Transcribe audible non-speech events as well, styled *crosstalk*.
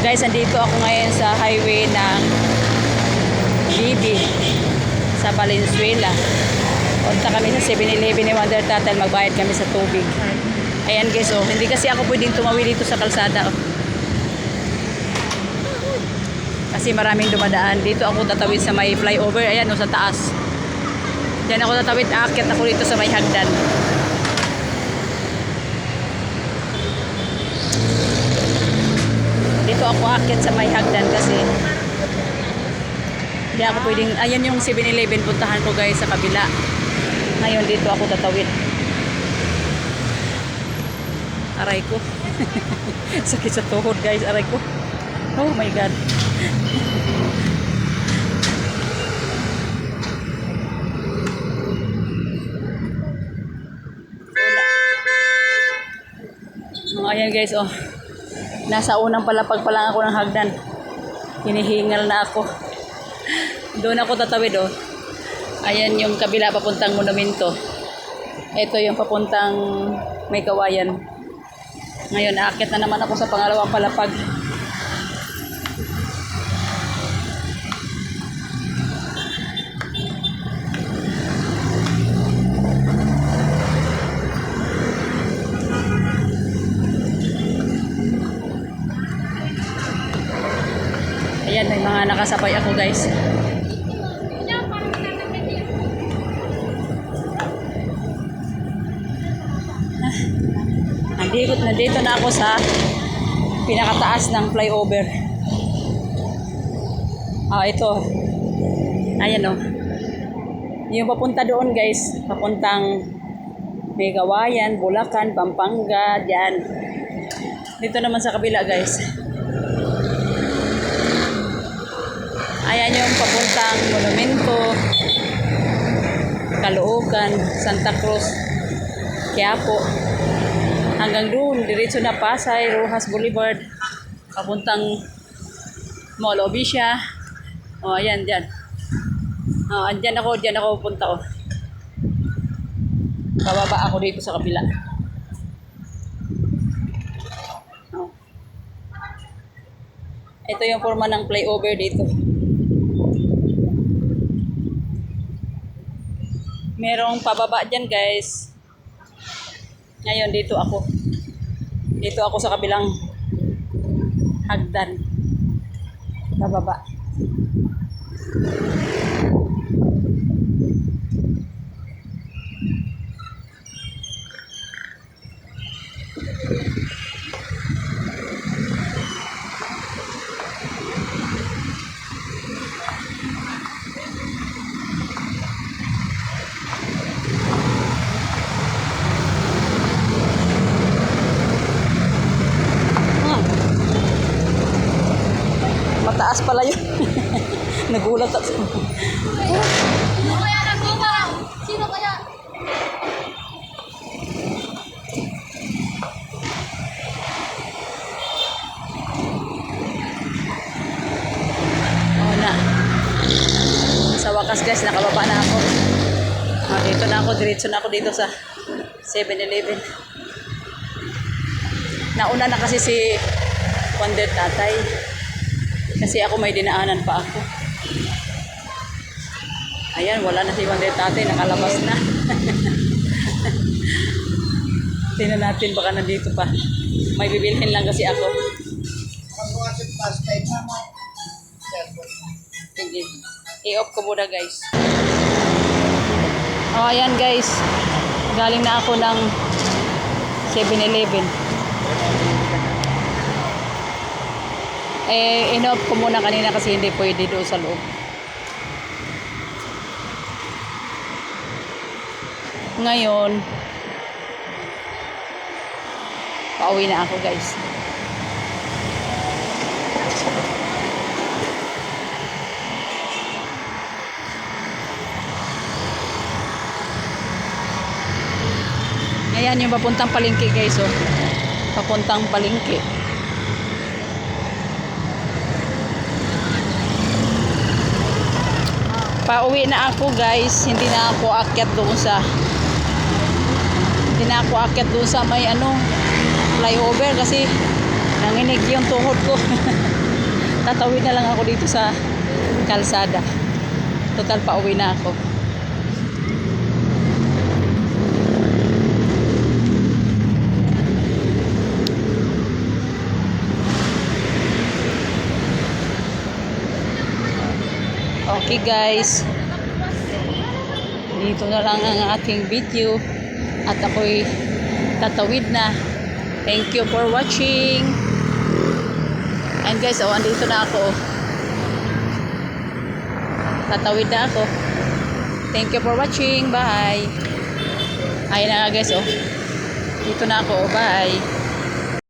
Guys, andito ako ngayon sa highway ng GB sa Valenzuela. Punta kami sa 7-Eleven ni Wonder Tatal, magbayad kami sa tubig. Ayan guys, oh, hindi kasi ako pwedeng tumawid dito sa kalsada. Oh. Kasi maraming dumadaan. Dito ako tatawid sa may flyover. Ayan, oh, sa taas. Diyan ako tatawid. Aakyat ako dito sa may hagdan. Dito ako aakyat sa may hagdan kasi hindi ako pwedeng, ayan yung 7-Eleven, puntahan ko guys sa kabila. Ngayon dito ako tatawid. Aray ko. *laughs* Sakit sa tuhod guys, aray ko. Oh my God. *laughs* Ayan guys, oh. Nasa unang palapag pa lang ako ng hagdan. Hinihingal na ako. Doon ako tatawid, oh. Ayan yung kabila papuntang monumento. Ito yung papuntang may kawayan. Ngayon, aakit na naman ako sa pangalawang palapag. Nakasabay ako guys. Nandito, nandito na ako sa pinakataas ng flyover. Ah, ito. Ayan o. Yung papunta doon guys, papuntang Megawayan, Bulacan, Pampanga, diyan. Dito naman sa kabila guys. Ayan yung papuntang Monumento, Caloocan, Santa Cruz, Quiapo. Hanggang doon, diretso na Pasay, Rojas Boulevard, papuntang Mall Obisha. O, ayan, dyan. O, andyan ako, dyan ako pupunta, o. Bababa ako dito sa kabila. O. Ito yung forma ng flyover dito. Merong pababa dyan, guys. Ngayon, dito ako. Dito ako sa kabilang hagdan. Bababa. Mataas pala yun. *laughs* Nagulat ako. Sino kaya nagbuka? Sino kaya? Oo na. Sa wakas guys, nakababa na ako. Ah, dito na ako, diretso na ako dito sa 7-Eleven. Nauna na kasi si Wonder Tatay. Kasi ako may dinaanan pa ako. Ayan, wala na si Wonder Tatay, nakalabas na. *laughs* Tingnan natin, baka nandito pa. May bibilhin lang kasi ako. Sige. I-off ko muna guys. Oh, ayan guys. Galing na ako ng 7-Eleven. Eh, in-off ko muna kanina kasi hindi pwede doon sa loob. Ngayon, pauwi na ako guys. Ayan yung papuntang palengke guys oh. Papuntang palengke. Pauwi na ako guys. Hindi na ako akyat doon sa hindi na ako akyat doon sa may ano flyover kasi Nanginig yung tuhod ko. *laughs* Tatawid na lang ako dito sa kalsada. Total pauwi na ako. Okay guys. Dito na lang ang ating video. At ako'y tatawid na. Thank you for watching. And guys, oh, andito na ako. Tatawid na ako. Thank you for watching. Bye. Ayun na nga guys, oh. Dito na ako. Bye.